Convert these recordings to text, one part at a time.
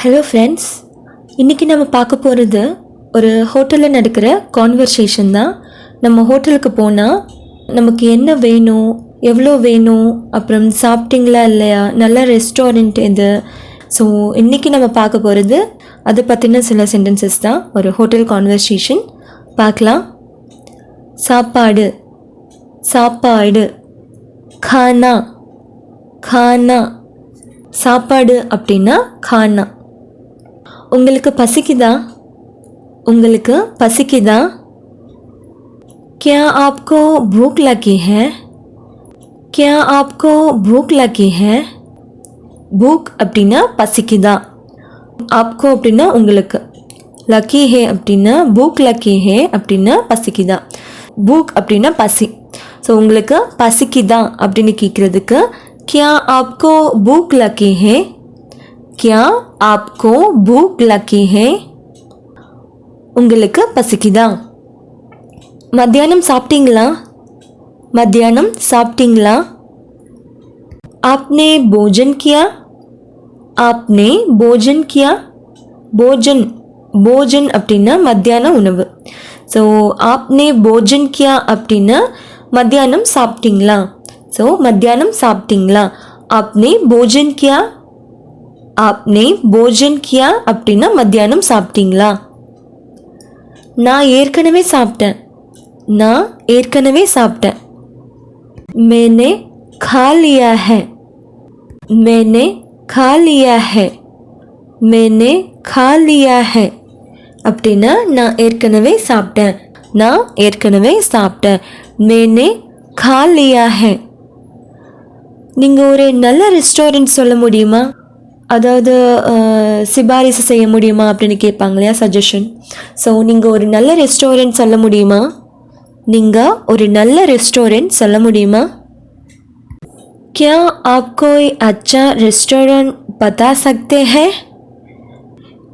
Hello friends இன்றைக்கி நம்ம பார்க்க போகிறது ஒரு ஹோட்டலில் நடக்கிற கான்வர்சேஷன் தான். நம்ம ஹோட்டலுக்கு போனால் நமக்கு என்ன வேணும் எவ்வளோ வேணும் அப்புறம் சாப்பிட்டீங்களா இல்லையா? நல்ல ரெஸ்டாரண்ட் எது? ஸோ இன்றைக்கி நம்ம பார்க்க போகிறது அதை பற்றின சில சென்டென்சஸ் தான். ஒரு ஹோட்டல் கான்வர்சேஷன் பார்க்கலாம். சாப்பாடு. சாப்பாடு. கானா. கானா. சாப்பாடு அப்படின்னா கானா. உங்களுக்கு பசிக்குதா உங்களுக்கு பசிக்குதா क्या आपको भूख लगी है क्या आपको भूख लगी है भूख அப்படின்னா பசிக்குதா ஆப்கோ அப்படின்னா உங்களுக்கு லக்கி ஹே அப்படின்னா பூக் லக்கி ஹே அப்படின்னா பசிக்குதா பூக் அப்படின்னா பசி ஸோ உங்களுக்கு பசிக்குதா அப்படின்னு கேட்குறதுக்கு கியா ஆப்கோ பூக் லக்கி ஹே கியா ஆப்கோ பூக் லக்கி ஹே உங்களுக்கு பசிக்குதா மத்தியானம் சாப்பிட்டீங்களா மத்தியானம் சாப்பிட்டீங்களா आपने भोजन किया आपने भोजन किया भोजन போஜன் அப்படின்னா மத்தியான உணவு ஸோ ஆப்னே போஜன் கியா அப்படின்னா மத்தியானம் சாப்பிட்டீங்களா ஸோ மத்தியானம் சாப்பிட்டீங்களா ஆப்னே போஜன் கியா ஆப்னே போஜன் கியா அப்படின்னா மத்தியானம் சாப்பிட்டீங்களா? நான் ஏற்கனவே சாப்பிட்டேன். நான் ஏற்கனவே சாப்பிட்டேன். மேனே கா லியா ஹே மேனே கா லியா ஹே மேனே கா லியா ஹே அப்படின்னா நான் ஏற்கனவே சாப்பிட்டேன். நான் ஏற்கனவே சாப்பிட்டேன். மேனே கா லியா ஹே நீங்கள் ஒரு நல்ல ரெஸ்டாரண்ட் சொல்ல முடியுமா? அதாவது அஹ், சிபாரிசு செய்ய முடியுமா அப்படின்னு கேட்பாங்க இல்லையா சஜஷன் ஸோ நீங்கள் ஒரு நல்ல ரெஸ்டாரண்ட் சொல்ல முடியுமா நீங்கள் ஒரு நல்ல ரெஸ்டாரண்ட் சொல்ல முடியுமா क्या आप कोई अच्छा रेस्टोरेंट बता सकते हैं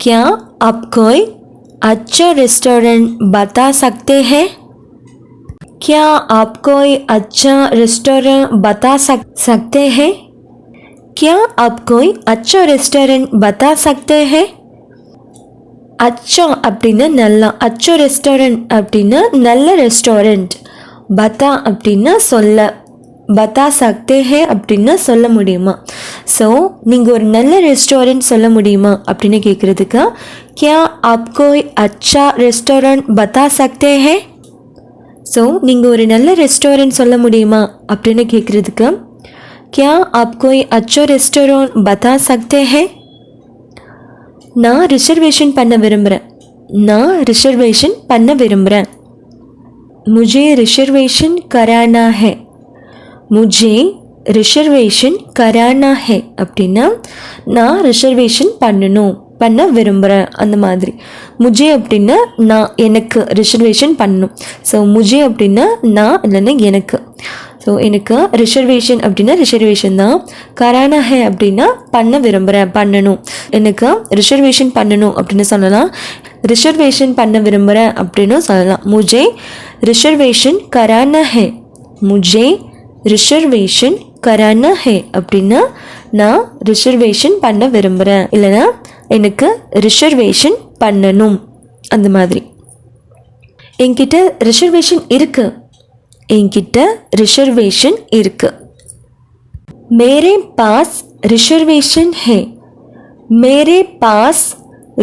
क्या आप कोई अच्छा रेस्टोरेंट बता सकते हैं क्या आप कोई अच्छा रेस्टोरेंट बता सक सकते हैं क्या आप कोई अच्छा रेस्टोरेंट बता सकते हैं அச்சா அப்படின்னா நல்லா அச்சோ ரெஸ்டாரண்ட் அப்படின்னா நல்ல ரெஸ்டாரண்ட் பத்தா அப்படின்னா சொல்ல பத்தா சக்தே ஹே அப்படின்னா சொல்ல முடியுமா ஸோ நீங்கள் ஒரு நல்ல ரெஸ்டாரண்ட் சொல்ல முடியுமா அப்படின்னு கேட்குறதுக்கு கியா ஆப் கோய் அச்சா ரெஸ்டாரண்ட் பத்தா சக்தே ஹே ஸோ நீங்கள் ஒரு நல்ல ரெஸ்டாரண்ட் சொல்ல முடியுமா அப்படின்னு கேட்குறதுக்கு கியா ஆப் கோய் அச்சோ ரெஸ்டாரண்ட் பத்தா சக்தே ஹே நான் ரிசர்வேஷன் பண்ண விரும்புகிறேன் நான் ரிசர்வேஷன் பண்ண விரும்புகிறேன் मुझे रिजर्वेशन कराना है मुझे ரிசர்வேஷன் கரானா ஹே அப்படின்னா நான் ரிசர்வேஷன் பண்ணணும் பண்ண விரும்புகிறேன் அந்த மாதிரி முஜே அப்படின்னா நான் எனக்கு ரிசர்வேஷன் பண்ணணும் ஸோ முஜே அப்படின்னா நான் இல்லைன்னா எனக்கு ஸோ எனக்கு ரிசர்வேஷன் அப்படின்னா ரிசர்வேஷன் தான். கரானா ஹே அப்படின்னா பண்ண விரும்புகிறேன் பண்ணணும். எனக்கு ரிசர்வேஷன் பண்ணணும் அப்படின்னு சொல்லலாம். ரிசர்வேஷன் பண்ண விரும்புகிறேன் அப்படின்னு சொல்லலாம். முஜே ரிசர்வேஷன் கரானா ஹே முஜே ரிசர்வேஷன் கரானா ஹே அப்படின்னா நான் ரிசர்வேஷன் பண்ண விரும்புகிறேன் இல்லைன்னா எனக்கு ரிசர்வேஷன் பண்ணணும். அந்த மாதிரி. என்கிட்ட ரிசர்வேஷன் இருக்குது என்கிட்ட ரிசர்வேஷன் இருக்குது மேரே பாஸ் ரிசர்வேஷன் ஹே. மேரே பாஸ்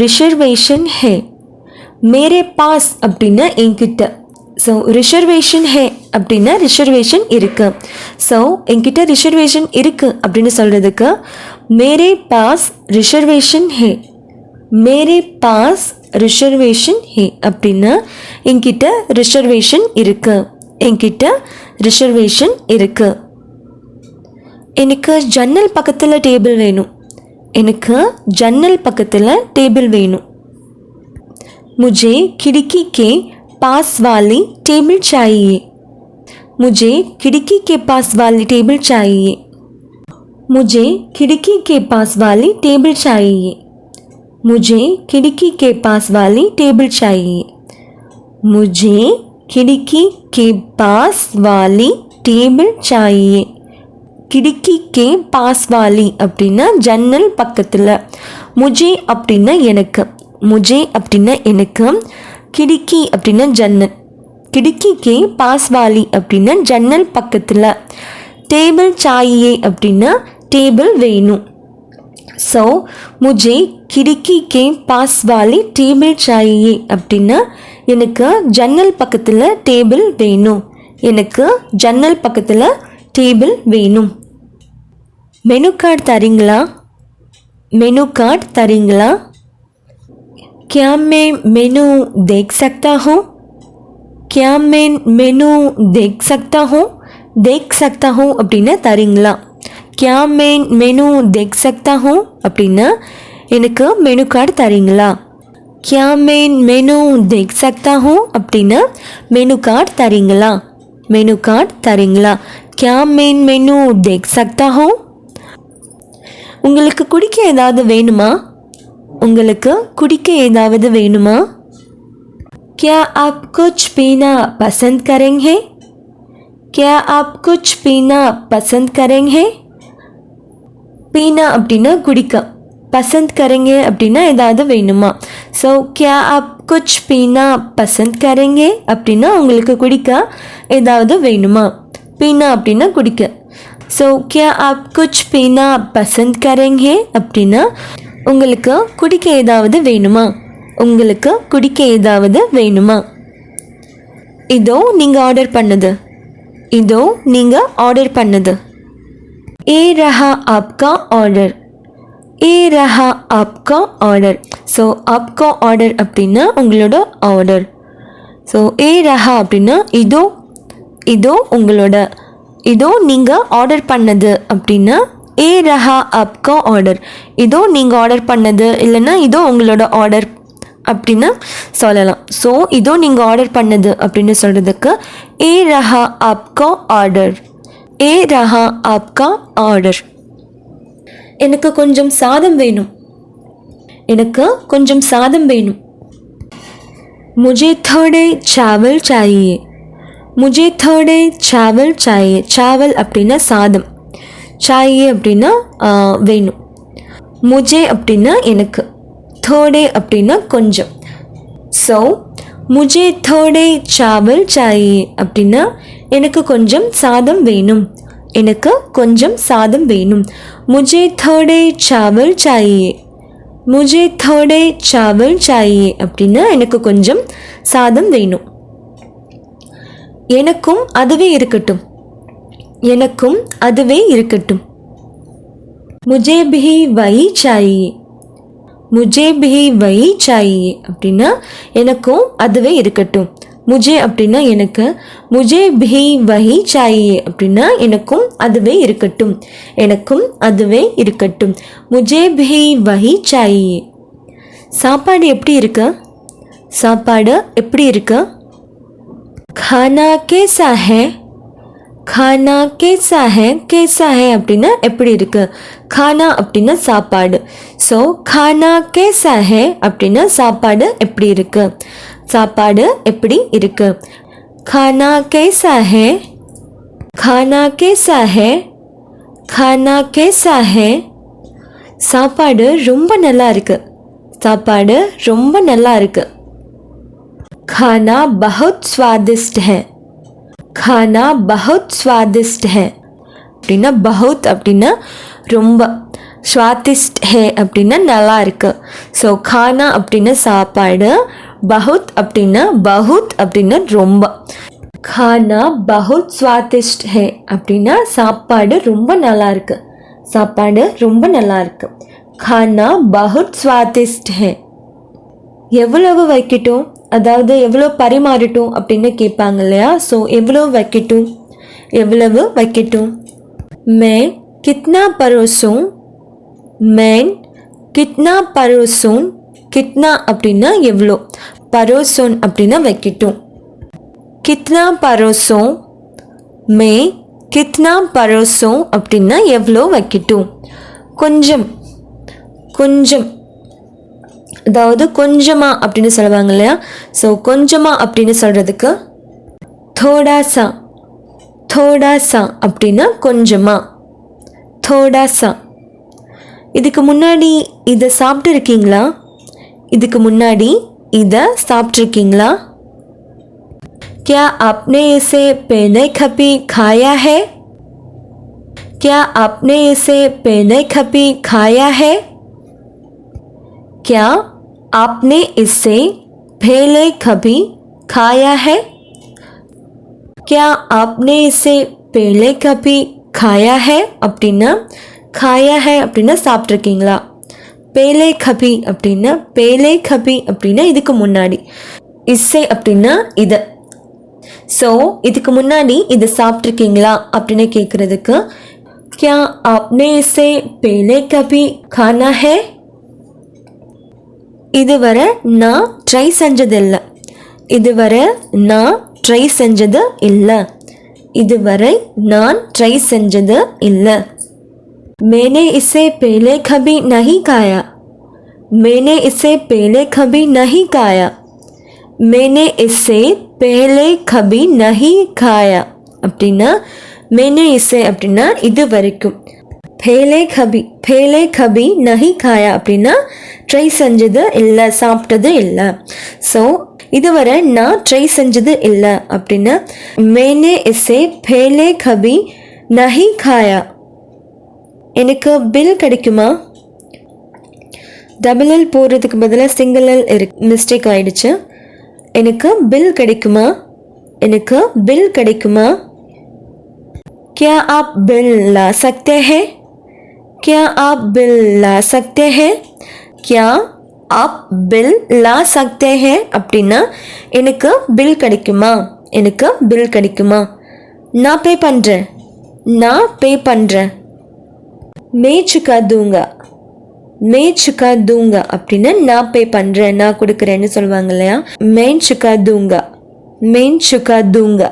ரிசர்வேஷன் ஹே. மேரே பாஸ் அப்படின்னா என்கிட்ட. ஸோ ரிசர்வேஷன் ஹே அப்படின்னா ரிசர்வேஷன் இருக்கு. ஸோ என்கிட்ட ரிசர்வேஷன் இருக்கு அப்படின்னு சொல்கிறதுக்கு மேரே பாஸ் ரிசர்வேஷன் ஹே. மேரே பாஸ் ரிசர்வேஷன் ஹே அப்படின்னா என்கிட்ட ரிசர்வேஷன் இருக்குது என்கிட்ட ரிசர்வேஷன் இருக்கு எனக்கு ஜன்னல் பக்கத்தில் டேபிள் வேணும் எனக்கு ஜன்னல் பக்கத்தில் டேபிள் வேணும் मुझे खिड़की के पास वाली टेबल चाहिए मुझे खिड़की के पास वाली टेबल चाहिए मुझे खिड़की के पास वाली टेबल चाहिए मुझे खिड़की के पास वाली टेबल चाहिए मुझे खिड़की के पास वाली टेबल चाहिए கிடுக்கிக்கே பாஸ் வாலி அப்படின்னா ஜன்னல் பக்கத்தில் முஜே அப்படின்னா எனக்கு முஜே அப்படின்னா எனக்கு கிடுக்கி அப்படின்னா ஜன்னல் கிடுக்கிக்கு பாஸ்வாலி அப்படின்னா ஜன்னல் பக்கத்தில் டேபிள் சாயே அப்படின்னா டேபிள் வேணும் ஸோ முஜே கிடுக்கி கே பாஸ் வாலி டேபிள் சாயே அப்படின்னா எனக்கு ஜன்னல் பக்கத்தில் டேபிள் வேணும் எனக்கு ஜன்னல் பக்கத்தில் டேபிள் வேணும் மெனு கார்டு தரீங்களா மெனு கார்டு தரீங்களா क्या मैं मेनू देख सकता हूँ क्या मैं मेनू देख सकता हूँ देख सकता हूँ அப்படின்னா தரீங்களா क्या मैं मेनू देख सकता हूँ அப்படின்னா எனக்கு மெனு கார்டு தரீங்களா क्या मैं मेनू देख सकता हूँ அப்படின்னா மெனு கார்டு தரீங்களா மெனு கார்டு தரீங்களா क्या मैं मेनू देख सकता हूँ உங்களுக்கு குடிக்க ஏதாவது வேணுமா உங்களுக்கு குடிக்க ஏதாவது வேணுமா क्या आप कुछ पीना पसंद करेंगे क्या आप कुछ पीना पसंद करेंगे பீனா அப்படின்னா குடிக்க பசந்த் கரங்கே அப்படின்னா ஏதாவது வேணுமா? ஸோ கே ஆப் குச் பீனா பசந்த் கரங்கே அப்படின்னா உங்களுக்கு குடிக்க ஏதாவது வேணுமா? பீனா அப்படின்னா குடிக்க. ஸோ கே ஆப் குச் பீனா பசந்த் கரங்கே அப்படின்னா உங்களுக்கு குடிக்க ஏதாவது வேணுமா? உங்களுக்கு குடிக்க ஏதாவது வேணுமா? இதோ நீங்கள் ஆர்டர் பண்ணது. இதோ நீங்கள் ஆர்டர் பண்ணுது. ஏ ரஹா ஆப்கா ஆர்டர் ஏ ரஹா ஆப்கா ஆர்டர். ஸோ ஆப்கா ஆர்டர் அப்படின்னா உங்களோட ஆர்டர். ஸோ ஏ ரஹா அப்படின்னா இதோ இதோ உங்களோட இதோ நீங்கள் ஆர்டர் பண்ணது அப்படின்னா ஏ ரஹா ஆப்கா ஆர்டர். இதோ நீங்கள் ஆர்டர் பண்ணது இல்லைன்னா இதோ உங்களோட ஆர்டர் அப்படின்னு சொல்லலாம். ஸோ இதோ நீங்கள் ஆர்டர் பண்ணது அப்படின்னு சொல்கிறதுக்கு ஏ ரஹா ஆப்கா ஆர்டர். ஏ ரஹா ஆப்கா ஆர்டர். எனக்கு கொஞ்சம் சாதம் வேணும் எனக்கு கொஞ்சம் சாதம் வேணும் मुझे थोड़े चावल चाहिए मुझे थोड़े चावल चाहिए चावल அப்படின்னா சாதம் சாயே அப்படின்னா ஆ, வேணும் முஜே அப்படின்னா எனக்கு தோடே அப்படின்னா கொஞ்சம் ஸோ முஜே தோடே சாவல் சாயே அப்படின்னா எனக்கு கொஞ்சம் சாதம் வேணும் எனக்கு கொஞ்சம் சாதம் வேணும். முஜே தோடே சாவல் சாயே. முஜே தோடே சாவல் சாயே அப்படின்னா எனக்கு கொஞ்சம் சாதம் வேணும். எனக்கும் அதுவே இருக்கட்டும். எனக்கும் அதுவே இருக்கட்டும். முஜே பிஹி வை சாயே. முஜே பிஹி வை சாயே அப்படின்னா எனக்கும் அதுவே இருக்கட்டும். முஜே அப்படின்னா எனக்கு முஜே பி வஹி சாயே அப்படின்னா எனக்கும் அதுவே இருக்கட்டும். எனக்கும் அதுவே இருக்கட்டும். முஜே பி வஹி சாயே சாப்பாடு எப்படி இருக்கு? சாப்பாடு எப்படி இருக்கு? கானா கேசா ஹே? கானா கேசா ஹே? கேசா ஹே? அப்படின்னா எப்படி இருக்கு? கானா அப்படின்னா சாப்பாடு. ஸோ கானா கேசா ஹே? அப்படின்னா சாப்பாடு எப்படி இருக்குது சாப்பாடு எப்படி இருக்கு खाना कैसा है खाना कैसा है खाना कैसा है சாப்பாடு ரொம்ப நல்லா இருக்கு சாப்பாடு ரொம்ப நல்லா இருக்கு खाना बहुत स्वादिष्ट है खाना बहुत स्वादिष्ट है அப்படின்னா பஹுத் அப்படின்னா ரொம்ப ஸ்வாதிஷ்ட் ஹே அப்படின்னா நல்லா இருக்கு ஸோ கானா அப்படின்னா சாப்பாடு பஹுத் அப்படின்னா பஹுத் அப்படின்னா ரொம்ப. கானா பஹுத் சுவாதிஷ்ட் ஹே அப்படின்னா சாப்பாடு ரொம்ப நல்லா இருக்கு. சாப்பாடு ரொம்ப நல்லா இருக்கு. கானா பஹுத் சுவாதிஷ்ட் ஹே. எவ்வளவு வைக்கட்டும்? அதாவது எவ்வளோ பரிமாறட்டும் அப்படின்னு கேட்பாங்க இல்லையா? ஸோ எவ்வளோ வைக்கட்டும்? எவ்வளவு வைக்கட்டும்? மே கித்னா பரோசும் மேன் கித்னா பரோசும் கித்னா அப்படின்னா எவ்வளோ? பரோசோன் அப்படின்னா வைக்கட்டும். கித்னா பரோசோ மே கித்னா பரோசோ அப்படின்னா எவ்வளோ வைக்கட்டும். கொஞ்சம் கொஞ்சம் அதாவது கொஞ்சமா அப்படின்னு சொல்லுவாங்க இல்லையா? ஸோ கொஞ்சமா அப்படின்னு சொல்கிறதுக்கு தோடாசா தோடாசா அப்படின்னா கொஞ்சமா. தோடாசா. இதுக்கு முன்னாடி இதை சாப்பிட்டு இருக்கீங்களா இதுக்கு முன்னாடி இதை சாப்பிட்ருக்கீங்களா क्या आपने इसे पहले कभी खाया है क्या आपने इसे पहले कभी खाया है क्या आपने इसे पहले कभी खाया है क्या आपने इसे पहले कभी खाया है அப்படின்னா खाया है அப்படின்னா சாப்பிட்ருக்கீங்களா பேலே கபி அப்படின்னா பேலே கபி அப்படின்னா இதுக்கு முன்னாடி. இஸ்ஸே அப்படின்னா இதை. ஸோ இதுக்கு முன்னாடி இதை சாப்பிட்ருக்கீங்களா அப்படின்னு கேட்குறதுக்கு கியா ஆப்னே இசே பேலே கபி கானா ஹே? இதுவரை நான் ட்ரை செஞ்சது செஞ்சதில்லை. இதுவரை நான் ட்ரை செஞ்சது இல்லை. இதுவரை நான் ட்ரை செஞ்சது இல்லை. मैंने इसे पहले कभी नहीं खाया मैंने इसे पहले कभी नहीं खाया मैंने इसे पहले कभी नहीं खाया அப்படின்னா मैंने इसे அப்படின்னா இது வரைக்கும் பேலே கபி பேலே கபி நஹி காயா அப்படின்னா ட்ரை செஞ்சது இல்லை சாப்பிட்டது இல்லை ஸோ இதுவரை நான் ட்ரை செஞ்சது இல்லை அப்படின்னா மேனே இசே பேலே கபி நஹி காயா எனக்கு பில் கிடைக்குமா டபுள் எல் போடுறதுக்கு பதிலாக சிங்கிள் எல் இருக்கு மிஸ்டேக் ஆயிடுச்சு எனக்கு பில் கிடைக்குமா எனக்கு பில் கிடைக்குமா क्या आप बिल ला सकते हैं क्या आप बिल ला सकते हैं क्या आप बिल ला सकते हैं அப்படின்னா எனக்கு பில் கிடைக்குமா எனக்கு பில் கிடைக்குமா நான் பே பண்ணுறேன் நான் பே பண்ணுறேன் மேய்ச்சுக்கா சுக்கா தூங்கா மே சுக்கா தூங்கா அப்படின்னு நான் பே பண்ணுறேன் நான் கொடுக்குறேன்னு சொல்லுவாங்க இல்லையா? மேன் சுக்கா தூங்கா மேன் சுக்கா தூங்கா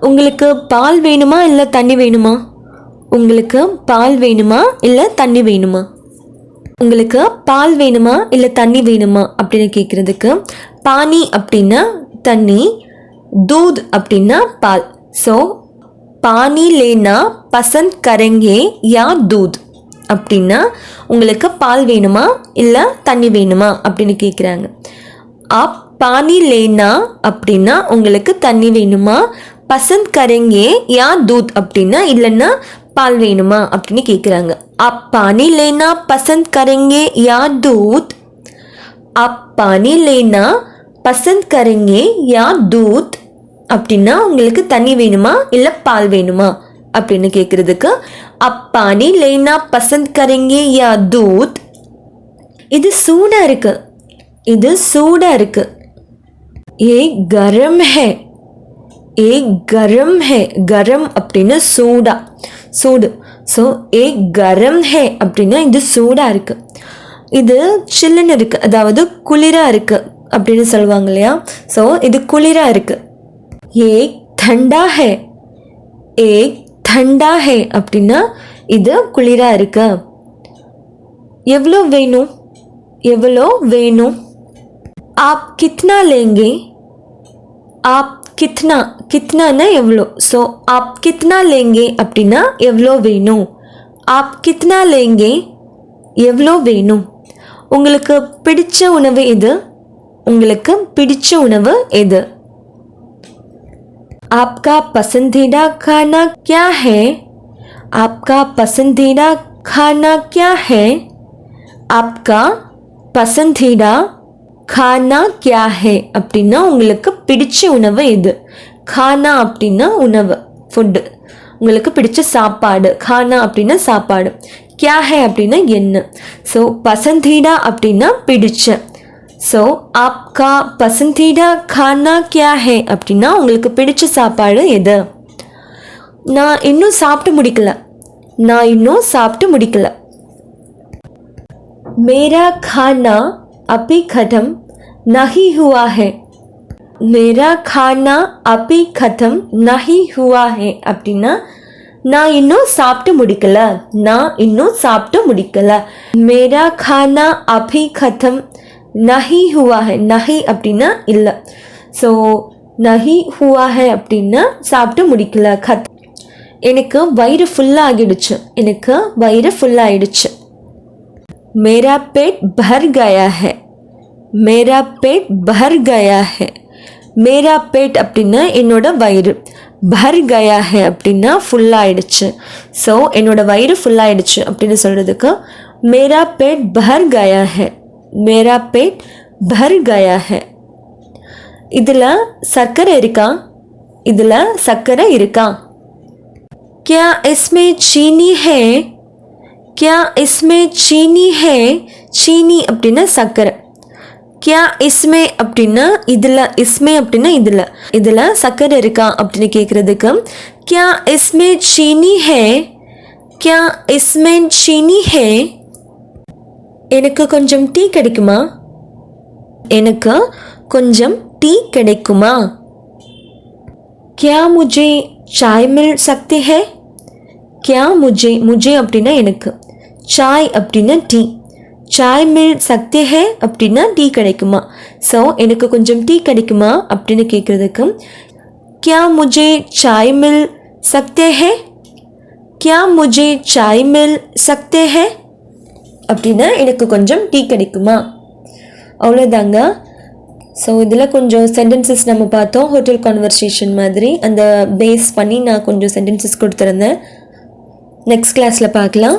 உங்களுக்கு பால் வேணுமா இல்லை தண்ணி வேணுமா? உங்களுக்கு பால் வேணுமா இல்லை தண்ணி வேணுமா? உங்களுக்கு பால் வேணுமா இல்லை தண்ணி வேணுமா? அப்படின்னு கேட்குறதுக்கு பானி அப்படின்னா தண்ணி தூத் அப்படின்னா பால். ஸோ பானி லேனா பசந்த் கரங்கே யா தூத் அப்படின்னா உங்களுக்கு பால் வேணுமா இல்லை தண்ணி வேணுமா அப்படின்னு கேட்குறாங்க ஆப் பானி லேனா அப்படின்னா உங்களுக்கு தண்ணி வேணுமா பசந்த் கரங்கே யா தூத் அப்படின்னா இல்லைன்னா பால் வேணுமா அப்படின்னு கேட்குறாங்க आप पानी लेना पसंद करेंगे या दूध आप पानी लेना பசந்த் கரங்கே யா தூத் அப்படின்னா உங்களுக்கு தண்ணி வேணுமா? இல்லை பால் வேணுமா? அப்படின்னு கேட்குறதுக்கு அப்பானி லைனா பசந்த் கரங்கே யா தூத்? இது சூடாக இருக்கு. இது சூடாக இருக்கு. ஏ கரம் ஹே. ஏ கரம் ஹே. கரம் அப்படின்னு சூடா. சூடு. ஸோ ஏ கரம் ஹே அப்படின்னா இது சூடாக இருக்குது இது சில்லுன்னு இருக்குது அதாவது குளிராக இருக்குது அப்படின்னு சொல்லுவாங்க இல்லையா? ஸோ இது குளிராக இருக்குது ஏக் தண்டா ஹே. ஏக் தண்டா ஹே அப்படின்னா இது குளிராக இருக்கு. எவ்வளோ வேணும்? எவ்வளோ வேணும்? ஆப் கித்னா லேங்கே? ஆப் கித்னா கித்னானா எவ்வளோ? ஸோ ஆப் கித்னா லேங்கே அப்படின்னா எவ்வளோ வேணும்? ஆப் கித்னா லேங்கே எவ்வளோ வேணும்? உங்களுக்கு பிடிச்ச உணவு எது? உங்களுக்கு பிடிச்ச உணவு எது? आपका पसंदीदा खाना क्या है आपका पसंदीदा खाना क्या है आपका पसंदीदा खाना क्या है அப்படின்னா உங்களுக்கு பிடிச்ச உணவு எது கானா அப்படின்னா உணவு ஃபுட்டு உங்களுக்கு பிடிச்ச சாப்பாடு கானா அப்படின்னா சாப்பாடு கியா ஹே அப்படின்னா என்ன ஸோ பசந்தீடா அப்படின்னா பிடிச்ச ஸோ ஆப்கா பசந்தீடா கானா கியா ஹே அப்படின்னா உங்களுக்கு பிடிச்ச சாப்பாடு எது? நான் இன்னும் சாப்பிட்டு முடிக்கல நான் இன்னும் சாப்பிட்டு முடிக்கல மேரா கானா அப்பி கதம் நஹி ஹுவா ஹே மேரா கானா அப்பி கதம் நஹி ஹுவா ஹே அப்படின்னா நான் இன்னும் சாப்பிட்டு முடிக்கல நான் இன்னும் சாப்பிட்டு முடிக்கல மேரா கானா அபி கதம் நஹி ஹுவாஹ நஹி அப்படின்னா இல்லை. ஸோ நஹி ஹுவாஹ அப்படின்னா சாப்பிட்டு முடிக்கல கத். எனக்கு வயிறு ஃபுல்லாக ஆகிடுச்சு. எனக்கு வயிறு ஃபுல்லாகிடுச்சு மேரா பேட் பர் கயா ஹே. மேரா பேட் பர் கயா ஹே. மேரா பேட் அப்படின்னா என்னோடய வயிறு. பர் கயா ஹே அப்படின்னா ஃபுல்லாகிடுச்சு ஸோ என்னோடய வயிறு ஃபுல்லாகிடுச்சு அப்படின்னு சொல்கிறதுக்கு மேரா பேட் பர் கயா ஹே. மேரா பேட் பர் கயா ஹே இதில் சர்க்கரை இருக்கா இதில் சர்க்கரை இருக்கா क्या इसमें चीनी है क्या इसमें चीनी है चीनी அப்படின்னா சர்க்கரை क्या इसमें அப்படின்னா இதில் इसमें அப்படின்னா இதில் இதில் சர்க்கரை இருக்கா அப்படின்னு கேட்குறதுக்கு क्या इसमें चीनी है क्या इसमें चीनी है எனக்கு கொஞ்சம் டீ கிடைக்குமா எனக்கு கொஞ்சம் டீ கிடைக்குமா क्या मुझे चाय मिल सकती है क्या मुझे मुझे அப்படின்னா எனக்கு சாய் அப்படின்னா டீ சாய் மில் சக்தி ஹே அப்படின்னா டீ கிடைக்குமா ஸோ எனக்கு கொஞ்சம் டீ கிடைக்குமா அப்படின்னு கேட்குறதுக்கு क्या मुझे चाय मिल सकते हैं क्या मुझे चाय मिल सकते हैं அப்படின்னா எனக்கு கொஞ்சம் டீ கிடைக்குமா? அவ்வளோதாங்க ஸோ இதில் கொஞ்சம் சென்டென்சஸ் நம்ம பார்த்தோம். ஹோட்டல் கான்வர்சேஷன் மாதிரி. அந்த பேஸ் பண்ணி நான் கொஞ்சம் சென்டென்சஸ் கொடுத்துருந்தேன். நெக்ஸ்ட் கிளாஸில் பார்க்கலாம்.